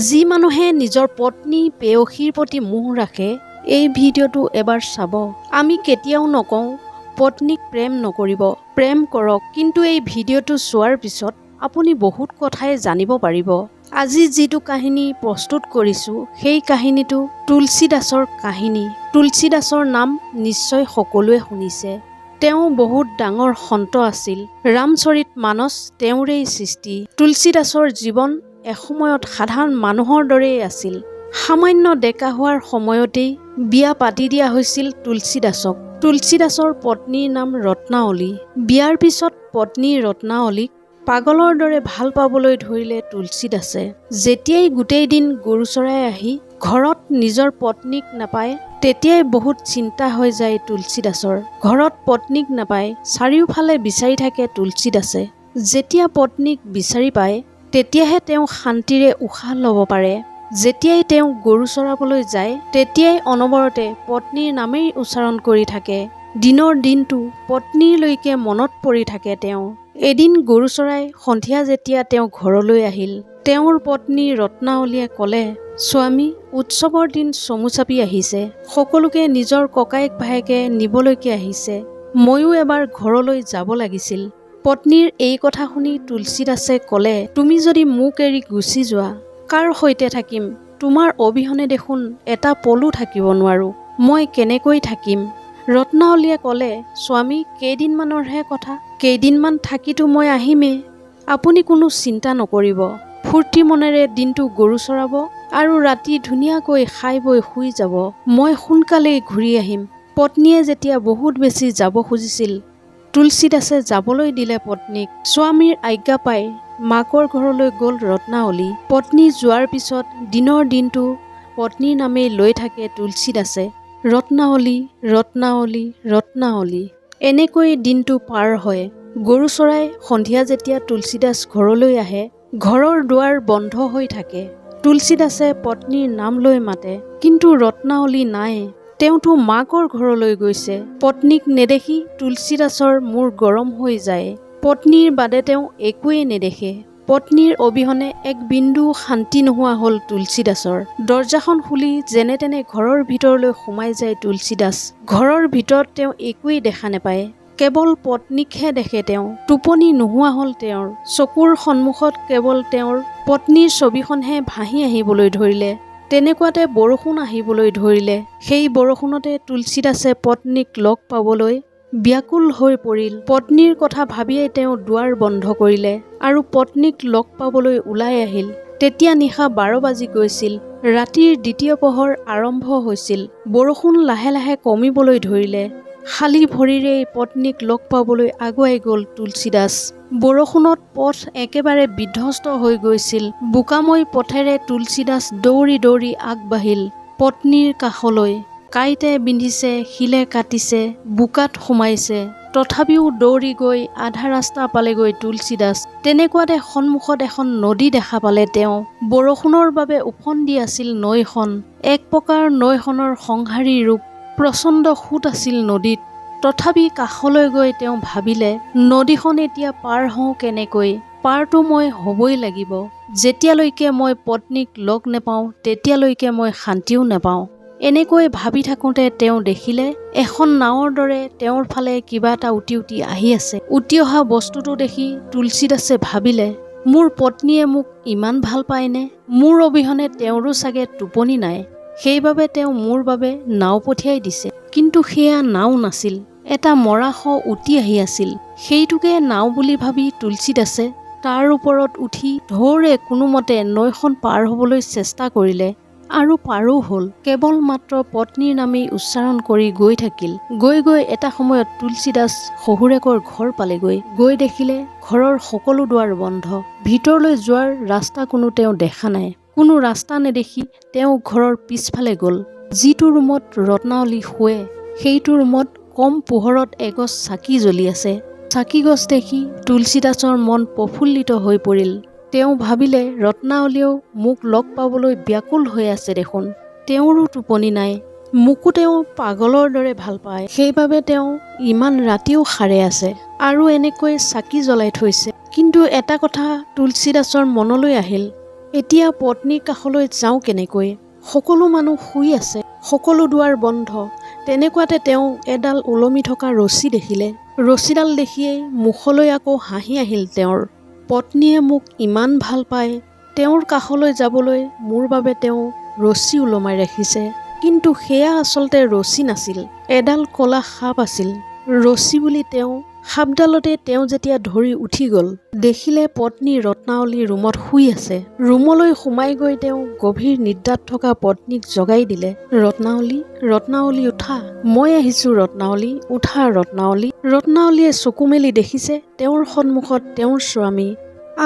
যি মানুহে নিজৰ পত্নী পেয়সীৰ প্ৰতি মোহ ৰাখে এই ভিডিঅ'টো এবাৰ চাব। আমি কেতিয়াও নকওঁ পত্নীক প্ৰেম নকৰিব প্ৰেম কৰক। কিন্তু এই ভিডিঅ'টো চোৱাৰ পিছত আপুনি বহুত কথাই জানিব পাৰিব। আজি যিটো কাহিনী প্ৰস্তুত কৰিছোঁ সেই কাহিনীটো তুলসী দাসৰ কাহিনী। তুলসী দাসৰ নাম নিশ্চয় সকলোৱে শুনিছে। তেওঁ বহুত ডাঙৰ সন্ত আছিল। ৰামচৰিত মানস তেওঁৰেই সৃষ্টি। তুলসী দাসৰ জীৱন এসময়ত সাধাৰণ মানুহৰ দৰেই আছিল। সামান্য ডেকা হোৱাৰ সময়তেই বিয়া পাতি দিয়া হৈছিল তুলসী দাসক তুলসী দাসৰ পত্নীৰ নাম ৰত্নাৱলী। বিয়াৰ পিছত পত্নী ৰত্নাৱলীক পাগলৰ দৰে ভাল পাবলৈ ধৰিলে তুলসী দাসে যেতিয়াই গোটেই দিন গৰু চৰাই আহি ঘৰত নিজৰ পত্নীক নাপায় তেতিয়াই বহুত চিন্তা হৈ যায় তুলসী দাসৰ ঘৰত পত্নীক নাপায় চাৰিওফালে বিচাৰি থাকে তুলসী দাসে যেতিয়া পত্নীক বিচাৰি পায় তেতিয়াহে তেওঁ শান্তিৰে উশাহ ল'ব পাৰে। যেতিয়াই তেওঁ গৰু চৰাবলৈ যায় তেতিয়াই অনবৰতে পত্নীৰ নামেই উচ্চাৰণ কৰি থাকে। দিনৰ দিনটো পত্নীলৈকে মনত পৰি থাকে তেওঁ। এদিন গৰু চৰাই সন্ধিয়া যেতিয়া তেওঁ ঘৰলৈ আহিল তেওঁৰ পত্নী ৰত্নাৱলীয়ে ক'লে স্বামী উৎসৱৰ দিন চমু চাপি আহিছে। সকলোকে নিজৰ ককায়েক ভায়েকে নিবলৈকে আহিছে। ময়ো এবাৰ ঘৰলৈ যাব লাগিছিল। পত্নীৰ এই কথা শুনি তুলসী দাসে ক'লে তুমি যদি মোক এৰি গুচি যোৱা কাৰ সৈতে থাকিম? তোমাৰ অবিহনে দেখোন এটা পলু থাকিব নোৱাৰো। মই কেনেকৈ থাকিম? ৰত্নাৱলীয়ে ক'লে স্বামী কেইদিনমানৰহে কথা? কেইদিনমান থাকিতো মই আহিমেই। আপুনি কোনো চিন্তা নকৰিব। ফূৰ্তি মনেৰে দিনটো গৰু চৰাব আৰু ৰাতি ধুনীয়াকৈ খাই বৈ শুই যাব। মই সোনকালেই ঘূৰি আহিম। পত্নীয়ে যেতিয়া বহুত বেছি যাব খুজিছিল তুলসী দাসে যাবলৈ দিলে পত্নীক। স্বামীৰ আজ্ঞা পাই মাকৰ ঘৰলৈ গ'ল ৰত্নাৱলী। পত্নী যোৱাৰ পিছত দিনৰ দিনটো পত্নীৰ নামেই লৈ থাকে তুলসী দাসে ৰত্নাৱলী ৰত্নাৱলী ৰত্নাৱলী। এনেকৈ দিনটো পাৰ হয়। গৰু চৰাই সন্ধিয়া যেতিয়া তুলসী দাস ঘৰলৈ আহে ঘৰৰ দুৱাৰ বন্ধ হৈ থাকে। তুলসী দাসে পত্নীৰ নাম লৈ মাতে কিন্তু ৰত্নাৱলী নাই। তেওঁতো মাকৰ ঘৰলৈ গৈছে। পত্নীক নেদেখি তুলসী দাসৰ মূৰ গৰম হৈ যায়। পত্নীৰ বাদে তেওঁ একোৱেই নেদেখে। পত্নীৰ অবিহনে এক বিন্দু শান্তি নোহোৱা হ'ল তুলসী দাসৰ। দৰ্জাখন খুলি যেনে তেনে ঘৰৰ ভিতৰলৈ সোমাই যায় তুলসী দাস। ঘৰৰ ভিতৰত তেওঁ একোৱেই দেখা নাপায়। কেৱল পত্নীকহে দেখে তেওঁ। টোপনি নোহোৱা হ'ল তেওঁৰ। চকুৰ সন্মুখত কেৱল তেওঁৰ। পত্নীৰ ছবিখনহে ভাহি আহিবলৈ ধৰিলে। তেনেকুৱাতে বৰষুণ আহিবলৈ ধৰিলে। সেই বৰষুণতে তুলসী দাসে পত্নীক লগ পাবলৈ ব্যাকুল হৈ পৰিল। পত্নীৰ কথা ভাবিয়েই তেওঁ দুৱাৰ বন্ধ কৰিলে আৰু পত্নীক লগ পাবলৈ ওলাই আহিল। তেতিয়া নিশা বাৰ বাজি গৈছিল। ৰাতিৰ দ্বিতীয় পহৰ আৰম্ভ হৈছিল। বৰষুণ লাহে লাহে কমিবলৈ ধৰিলে। খালী ভৰিৰেই পত্নীক লগ পাবলৈ আগুৱাই গ'ল তুলসী দাস বৰষুণত পথ একেবাৰে বিধ্বস্ত হৈ গৈছিল। বোকাময় পথেৰে তুলসী দাস দৌৰি দৌৰি আগবাঢ়িল পত্নীৰ কাষলৈ। কাঁইতে বিন্ধিছে শিলে কাটিছে বোকাত সোমাইছে। তথাপিও দৌৰি গৈ আধা ৰাস্তা পালেগৈ তুলসী দাস তেনেকুৱাতে সন্মুখত এখন নদী দেখা পালে তেওঁ। বৰষুণৰ বাবে ওফন্দি আছিল নৈখন। এক প্ৰকাৰ নৈখনৰ সংহাৰী ৰূপ। প্ৰচণ্ড সোঁত আছিল নদীত। তথাপি কাষলৈ গৈ তেওঁ ভাবিলে নদীখন এতিয়া পাৰ হওঁ কেনেকৈ? পাৰটো মই হ'বই লাগিব। যেতিয়ালৈকে মই পত্নীক লগ নেপাওঁ তেতিয়ালৈকে মই শান্তিও নেপাওঁ। এনেকৈ ভাবি থাকোঁতে তেওঁ দেখিলে এখন নাৱৰ দৰে তেওঁৰ ফালে কিবা এটা উটি উটি আহি আছে। উটি অহা বস্তুটো দেখি তুলসী দাসে ভাবিলে মোৰ পত্নীয়ে মোক ইমান ভাল পায়নে? মোৰ অবিহনে তেওঁৰো চাগে টোপনি নাই। সেইবাবে তেওঁ মোৰ বাবে নাও পঠিয়াই দিছে। কিন্তু সেয়া নাও নাছিল। এটা মৰাশ উটি আহি আছিল। সেইটোকে নাও বুলি ভাবি তুলসী দাসে তাৰ ওপৰত উঠি ধৌৰে কোনোমতে নৈখন পাৰ হ'বলৈ চেষ্টা কৰিলে। আৰু পাৰো হ'ল। কেৱল মাত্ৰ পত্নীৰ নামেই উচ্চাৰণ কৰি গৈ থাকিল। গৈ গৈ এটা সময়ত তুলসী দাস শহুৰেকৰ ঘৰ পালেগৈ। গৈ দেখিলে ঘৰৰ সকলো দুৱাৰ বন্ধ। ভিতৰলৈ যোৱাৰ ৰাস্তা কোনো তেওঁ দেখা নাই। কোনো ৰাস্তা নেদেখি তেওঁ ঘৰৰ পিছফালে গ'ল। যিটো ৰুমত ৰত্নাৱলী শুৱে সেইটো ৰুমত কম পোহৰত এগছ চাকি জ্বলি আছে। চাকি গছ দেখি তুলসী দাসৰ মন প্ৰফুল্লিত হৈ পৰিল। তেওঁ ভাবিলে ৰত্নাৱলীয়েও মোক লগ পাবলৈ ব্যাকুল হৈ আছে দেখোন। তেওঁৰো টোপনি নাই। মোকো তেওঁ পাগলৰ দৰে ভাল পায়। সেইবাবে তেওঁ ইমান ৰাতিও সাৰে আছে আৰু এনেকৈ চাকি জ্বলাই থৈছে। কিন্তু এটা কথা তুলসী দাসৰ মনলৈ আহিল। এতিয়া পত্নীৰ কাষলৈ যাওঁ কেনেকৈ? সকলো মানুহ শুই আছে সকলো দুৱাৰ বন্ধ। তেনেকুৱাতে তেওঁ এডাল ওলমি থকা ৰছী দেখিলে। ৰছীডাল দেখিয়েই মুখলৈ আকৌ হাঁহি আহিল তেওঁৰ। পত্নীয়ে মোক ইমান ভাল পায় তেওঁৰ কাষলৈ যাবলৈ মোৰ বাবে তেওঁ ৰছী ওলমাই ৰাখিছে। কিন্তু সেয়া আচলতে ৰছী নাছিল এডাল কলা সাপ আছিল। ৰছী বুলি তেওঁ সাপডালতে তেওঁ যেতিয়া ধৰি উঠি গ'ল দেখিলে পত্নী ৰত্নাৱলী ৰুমত শুই আছে। ৰুমলৈ সোমাই গৈ তেওঁ গভীৰ নিদ্ৰাত থকা পত্নীক জগাই দিলে ৰত্নাৱলী ৰত্নাৱলী উঠা। মই আহিছো ৰত্নাৱলী উঠা ৰত্নাৱলী। ৰত্নাৱলীয়ে চকু মেলি দেখিছে তেওঁৰ সন্মুখত তেওঁৰ স্বামী।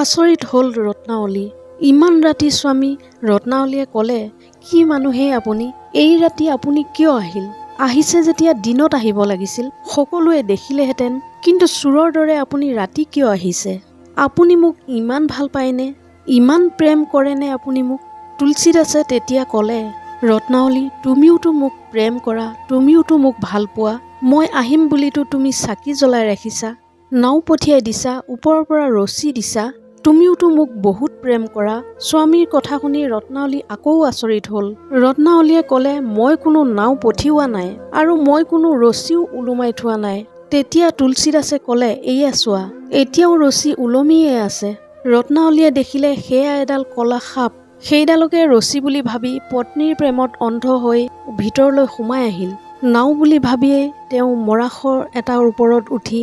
আচৰিত হ'ল ৰত্নাৱলী। ইমান ৰাতি স্বামী ৰত্নাৱলীয়ে ক'লে কি মানুহে আপুনি? এই ৰাতি আপুনি কিয় আহিল? আহিছে যেতিয়া দিনত আহিব লাগিছিল। সকলোৱে দেখিলেহেঁতেন কিন্তু চোৰৰ দৰে আপুনি ৰাতি কিয় আহিছে? আপুনি মোক ইমান ভাল পায়নে? ইমান প্ৰেম কৰেনে আপুনি মোক? তুলসীদাসে তেতিয়া ক'লে ৰত্নাৱলী তুমিওতো মোক প্ৰেম কৰা তুমিওতো মোক ভাল পোৱা মই আহিম বুলিতো তুমি চাকি জ্বলাই ৰাখিছা নাও পঠিয়াই দিছা ওপৰৰ পৰা ৰছী দিছা তুমিওতো মোক বহুত প্ৰেম কৰা। স্বামীৰ কথা শুনি ৰত্নাৱলী আকৌ আচৰিত হ'ল। ৰত্নাৱলীয়ে ক'লে মই কোনো নাও পঠিওৱা নাই আৰু মই কোনো ৰছীও ওলোমাই থোৱা নাই। তেতিয়া তুলসীদাসে ক'লে এয়া চোৱা এতিয়াও ৰছী ওলমিয়ে আছে। ৰত্নাৱলীয়ে দেখিলে সেয়া এডাল কলা সাপ। সেইডালকে ৰছী বুলি ভাবি পত্নীৰ প্ৰেমত অন্ধ হৈ ভিতৰলৈ সোমাই আহিল। নাও বুলি ভাবিয়েই তেওঁ মৰাশৰ এটাৰ ওপৰত উঠি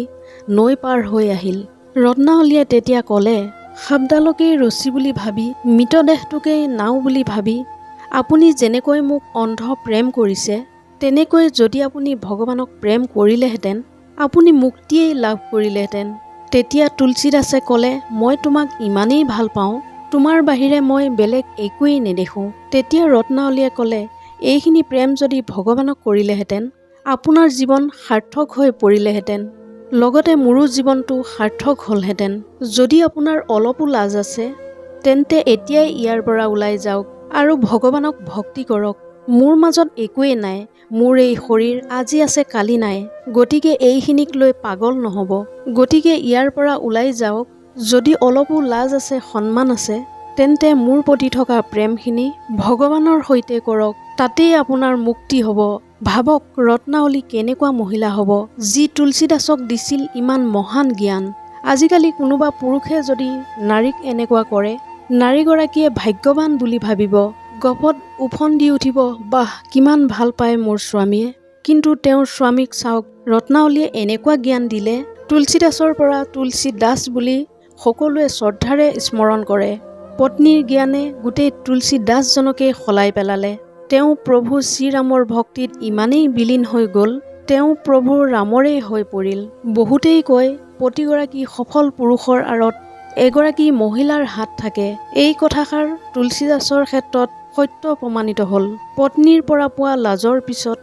নৈ পাৰ হৈ আহিল। ৰত্নাৱলীয়ে তেতিয়া ক'লে সাপডালকেই ৰছী বুলি ভাবি মৃতদেহটোকেই নাও বুলি ভাবি আপুনি যেনেকৈ মোক অন্ধ প্ৰেম কৰিছে তেনেকৈ যদি আপুনি ভগৱানক প্ৰেম কৰিলেহেঁতেন আপুনি মুক্তিয়েই লাভ কৰিলেহেঁতেন। তেতিয়া তুলসীদাসে ক'লে, মই তোমাক ইমানেই ভালো পাওঁ, তোমাৰ বাহিৰে মই বেলেগ একোৱেই নেদেখোঁ। তেতিয়া ৰত্নাৱলীয়ে ক'লে, এইখিনি প্ৰেম যদি ভগৱানক কৰিলেহেঁতেন, আপোনাৰ জীৱন সাৰ্থক হৈ পৰিলেহেঁতেন। লগতে মোৰো জীৱনটো সাৰ্থক হ'লহেঁতেন। যদি আপোনাৰ অলপো লাজ আছে, তেন্তে এতিয়াই ইয়াৰ পৰা ওলাই যাওক আৰু ভগৱানক ভক্তি কৰক। মোৰ মাজত একোৱেই নাই মোৰ এই শৰীৰ আজি আছে কালি নাই গতিকে এইখিনিক লৈ পাগল নহ'ব। গতিকে ইয়াৰ পৰা ওলাই যাওক যদি অলপো লাজ আছে সন্মান আছে তেন্তে মোৰ প্ৰতি থকা প্ৰেমখিনি ভগৱানৰ সৈতে কৰক তাতেই আপোনাৰ মুক্তি হ'ব। ভাবক ৰত্নাৱলী কেনেকুৱা মহিলা হ'ব যি তুলসীদাসক দিছিল ইমান মহান জ্ঞান। আজিকালি কোনোবা পুৰুষে যদি নাৰীক এনেকুৱা কৰে নাৰীগৰাকীয়ে ভাগ্যৱান বুলি ভাবিব। গপত উফন দি উঠিব বাহ কিমান ভাল পায় মোৰ স্বামীয়ে। কিন্তু তেওঁৰ স্বামীক চাওক ৰত্নাৱলীয়ে এনেকুৱা জ্ঞান দিলে তুলসীদাসৰ পৰা তুলসী দাস বুলি সকলোৱে শ্ৰদ্ধাৰে স্মৰণ কৰে। পত্নীৰ জ্ঞানে গোটেই তুলসী দাসজনকে সলাই পেলালে। তেওঁ প্ৰভু শ্ৰীৰামৰ ভক্তিত ইমানেই বিলীন হৈ গ'ল তেওঁ প্ৰভু ৰামৰেই হৈ পৰিল। বহুতেই কয় প্ৰতিগৰাকী সফল পুৰুষৰ আঁৰত এগৰাকী মহিলাৰ হাত থাকে। এই কথাষাৰ তুলসীদাসৰ ক্ষেত্ৰত সত্য প্ৰমাণিত হ'ল। পত্নীৰ পৰা পোৱা লাজৰ পিছত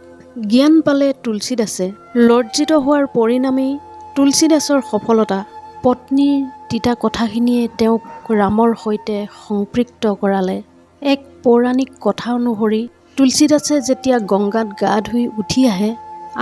জ্ঞান পালে তুলসীদাসে। লজ্জিত হোৱাৰ পৰিণামেই তুলসীদাসৰ সফলতা। পত্নীৰ তিতা কথাখিনিয়ে তেওঁক ৰামৰ সৈতে সম্পৃক্ত কৰালে। এক পৌৰাণিক কথা অনুসৰি তুলসীদাসে যেতিয়া গংগাত গা ধুই উঠি আহে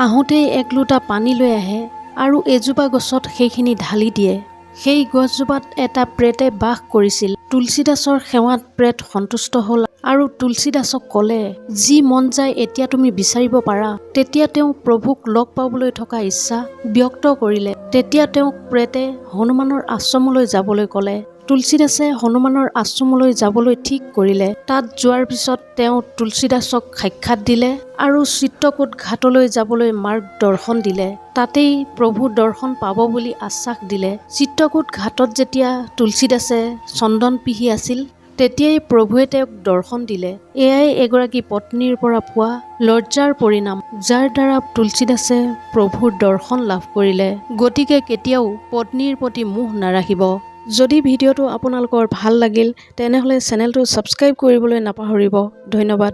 আহোঁতেই এক লোটা পানী লৈ আহে আৰু এজোপা গছত সেইখিনি ঢালি দিয়ে। সেই গছজোপাত এটা প্ৰেতে বাস কৰিছিল। তুলসীদাসৰ সেৱাত প্ৰেত সন্তুষ্ট হ'ল আৰু তুলসীদাসক ক'লে যি মন যায় এতিয়া তুমি বিচাৰিব পাৰা তেতিয়া তেওঁ প্ৰভুক লগ পাবলৈ থকা ইচ্ছা ব্যক্ত কৰিলে। তেতিয়া তেওঁক প্ৰেতে হনুমানৰ আশ্ৰমলৈ যাবলৈ ক'লে। তুলসীদাসে হনুমানৰ আশ্ৰমলৈ যাবলৈ ঠিক কৰিলে। তাত যোৱাৰ পিছত তেওঁ তুলসীদাসক সাক্ষাৎ দিলে আৰু চিত্ৰকূট ঘাটলৈ যাবলৈ মাৰ্গ দৰ্শন দিলে। তাতেই প্ৰভু দৰ্শন পাব বুলি আশ্বাস দিলে। চিত্ৰকূট ঘাটত যেতিয়া তুলসীদাসে চন্দন পিহি আছিল তেতিয়াই প্ৰভুৱে তেওঁক দৰ্শন দিলে। এয়াই এগৰাকী পত্নীৰ পৰা পোৱা লজ্জাৰ পৰিণাম যাৰ দ্বাৰা তুলসীদাসে প্ৰভুৰ দৰ্শন লাভ কৰিলে। গতিকে কেতিয়াও পত্নীৰ প্ৰতি মোহ নাৰাখিব। যদি ভিডিঅ'টো আপোনালোকৰ ভাল লাগিল তেনেহ'লে চেনেলটো ছাবস্ক্ৰাইব কৰিবলৈ নাপাহৰিব। ধন্যবাদ।